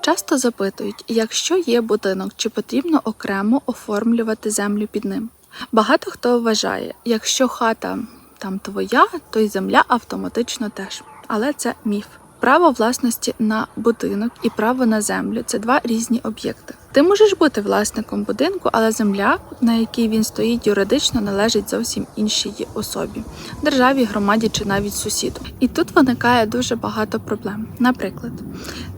Часто запитують, якщо є будинок, чи потрібно окремо оформлювати землю під ним. Багато хто вважає, якщо хата там твоя, то й земля автоматично теж. Але це міф. Право власності на будинок і право на землю це два різні об'єкти. Ти можеш бути власником будинку, але земля, на якій він стоїть, юридично належить зовсім іншій особі державі, громаді чи навіть сусіду. І тут виникає дуже багато проблем. Наприклад,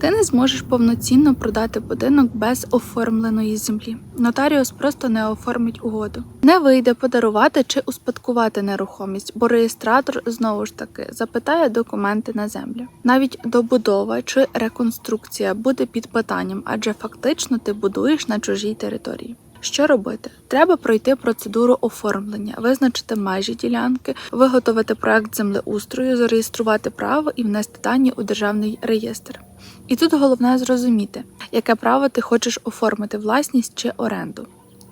ти не зможеш повноцінно продати будинок без оформленої землі. Нотаріус просто не оформить угоду. Не вийде подарувати чи успадкувати нерухомість, бо реєстратор знову ж таки запитає документи на землю. Навіть добудова чи реконструкція буде під питанням, адже фактично ти будуєш на чужій території. Що робити? Треба пройти процедуру оформлення, визначити межі ділянки, виготовити проект землеустрою, зареєструвати право і внести дані у державний реєстр. І тут головне зрозуміти, яке право ти хочеш оформити власність чи оренду.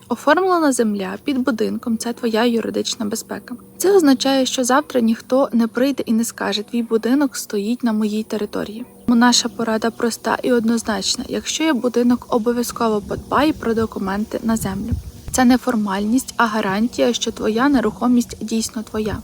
Оформлена земля під будинком це твоя юридична безпека. Це означає, що завтра ніхто не прийде і не скаже, твій будинок стоїть на моїй території. Наша порада проста і однозначна: якщо є будинок, обов'язково подбай про документи на землю. Це не формальність, а гарантія, що твоя нерухомість дійсно твоя.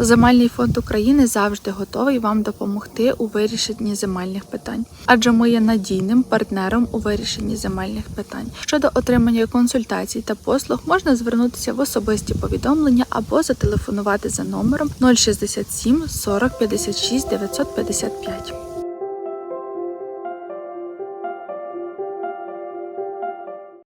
Земельний фонд України завжди готовий вам допомогти у вирішенні земельних питань, адже ми є надійним партнером у вирішенні земельних питань. Щодо отримання консультацій та послуг можна звернутися в особисті повідомлення або зателефонувати за номером 067 40 56 955.